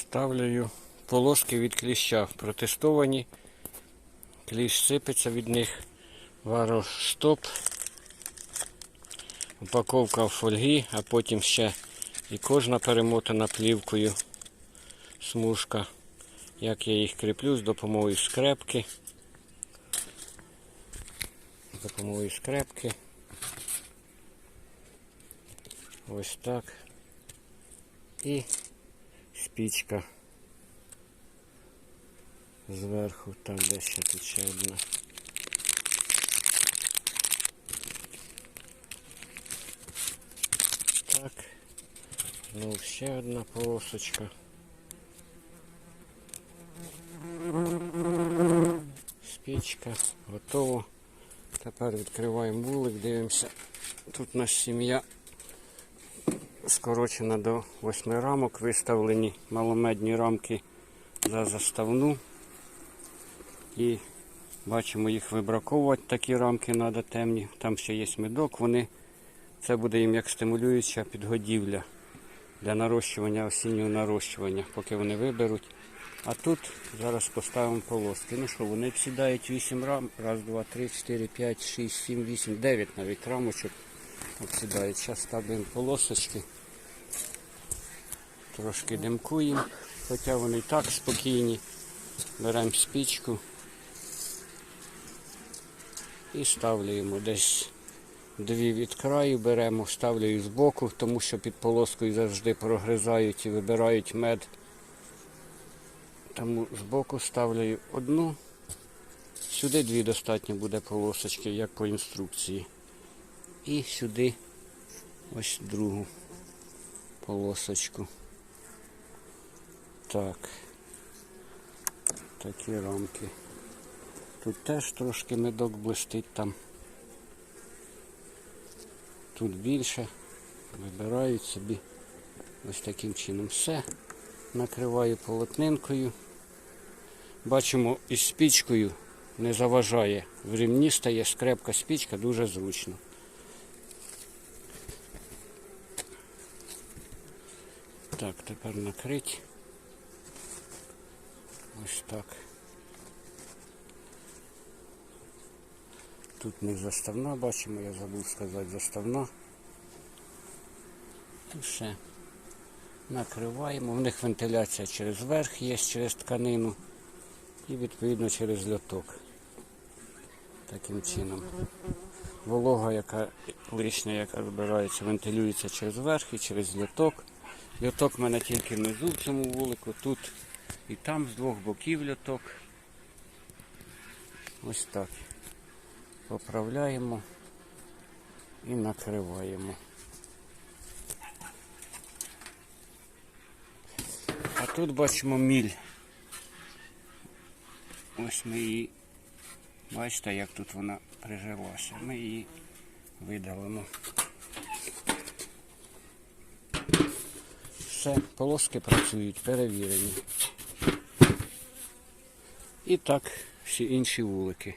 Ставлю полоски від кліща. Протестовані. Кліщ сипеться від них. Варостоп. Упаковка в фольгі, а потім ще і кожна перемотана плівкою смужка. Як я їх кріплю з допомогою скрепки. З допомогою скрепки. Ось так. І спічка зверху, там де ще тут ще одна. Так. Ну, ще одна полосочка. Спічка, готово. Тепер відкриваємо вулик, дивимося. Тут у нас сім'я скорочена до 8 рамок, виставлені маломедні рамки за заставну. І бачимо їх вибраковувати, такі рамки треба темні. Там ще є медок, вони це буде їм як стимулююча підгодівля для нарощування, осіннього нарощування, поки вони виберуть. А тут зараз поставимо полоски. Ну що, вони сідають 8 рам. Раз, два, три, чотири, п'ять, шість, сім, вісім, дев'ять навіть рамочок обсідають. Зараз ставимо полосочки. Трошки димкуємо, хоча вони і так спокійні. Беремо спічку і ставлюємо десь дві від краю беремо, ставлю з боку, тому що під полоскою завжди прогризають і вибирають мед. Тому з боку ставлю одну. Сюди дві достатньо буде полосочки, як по інструкції. І сюди ось другу полосочку. Так. Такі рамки. Тут теж трошки медок блистить там. Тут більше. Вибирають собі ось таким чином все. Накриваю полотнинкою. Бачимо із спічкою не заважає. В рівні стає скрепка спічка дуже зручно. Так, тепер накрить. Ось так. Тут не заставна, бачимо, я забув сказати заставна. І все. Накриваємо. В них вентиляція через верх є, через тканину і відповідно через льоток. Таким чином. Волога, яка лишня, яка збирається, вентилюється через верх і через льоток. Льоток в мене тільки внизу в цьому вулику, тут і там з двох боків льоток. Ось так. Поправляємо і накриваємо. А тут бачимо міль. Ось ми її, бачите, як тут вона прижилася. Ми її видалимо. Все, полоски працюють, перевірені. І так всі інші вулики.